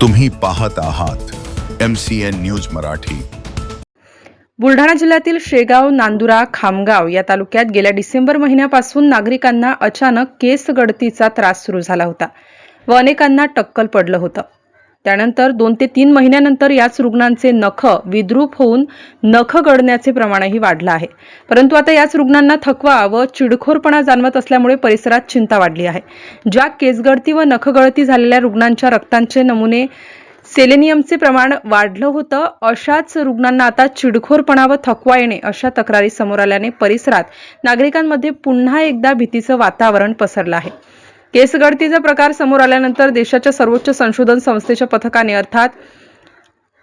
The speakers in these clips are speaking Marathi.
तुम्ही पाहत आहात M C N news Marathi. Buldhana जिल्ह्यातील शेगाव नांदुरा खामगाव या तालुक्यात गेल्या डिसेंबर महिन्यापासून नागरिकांना अचानक केस गळतीचा त्रास सुरू झाला होता व अनेकांना टक्कल पडलं होतं. त्यानंतर दोन ते तीन महिन्यानंतर याच रुग्णांचे नख विद्रूप होऊन नख गळण्याचे प्रमाणही वाढलं आहे. परंतु आता याच रुग्णांना थकवा व चिडखोरपणा जाणवत असल्यामुळे परिसरात चिंता वाढली आहे. ज्या केसगळती व नखगळती झालेल्या रुग्णांच्या रक्तांचे नमुने सेलेनियमचे प्रमाण वाढलं होतं अशाच रुग्णांना आता चिडखोरपणा व थकवा येणे अशा तक्रारी समोर आल्याने परिसरात नागरिकांमध्ये पुन्हा एकदा भीतीचं वातावरण पसरलं आहे. केसगळतीचा प्रकार समोर आल्यानंतर देशाच्या सर्वोच्च संशोधन संस्थेच्या पथकाने अर्थात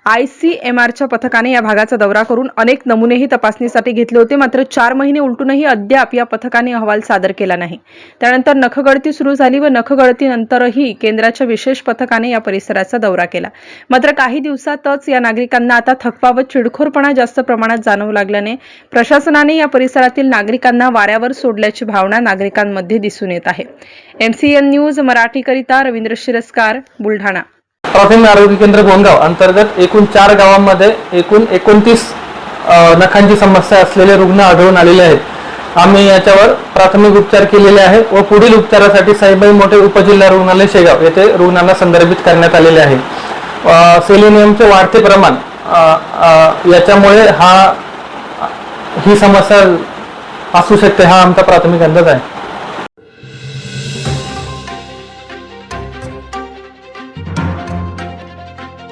आय सी एम आरच्या पथकाने या भागाचा दौरा करून अनेक नमुनेही तपासणीसाठी घेतले होते. मात्र चार महिने उलटूनही अद्याप या पथकाने अहवाल सादर केला नाही. त्यानंतर नखगळती सुरू झाली व नखगळतीनंतरही केंद्राच्या विशेष पथकाने या परिसराचा दौरा केला. मात्र काही दिवसातच या नागरिकांना आता थकवा व चिडखोरपणा जास्त प्रमाणात जाणवू लागल्याने प्रशासनाने या परिसरातील नागरिकांना वाऱ्यावर सोडल्याची भावना नागरिकांमध्ये दिसून येत आहे. एमसीएन न्यूज मराठीकरिता रवींद्र शिरस्कार बुलढाणा. प्राथमिक आरोग्य केंद्र गोंदगाव अंतर्गत एकूण चार गावांमध्ये एकूण एकोणतीस नखांची समस्या असलेले रुग्ण आढळून आलेले आहेत. आम्ही याच्यावर प्राथमिक उपचार केलेले आहे व पुढील उपचारासाठी साईबाई मोठे उपजिल्हा रुग्णालय शेगाव येथे रुग्णांना संदर्भित करण्यात आलेले आहे. सेलिनियमचे सेलेनियमचे वाढते प्रमाण याच्यामुळे हा ही समस्या असू शकते हा आमचा प्राथमिक अंदाज आहे.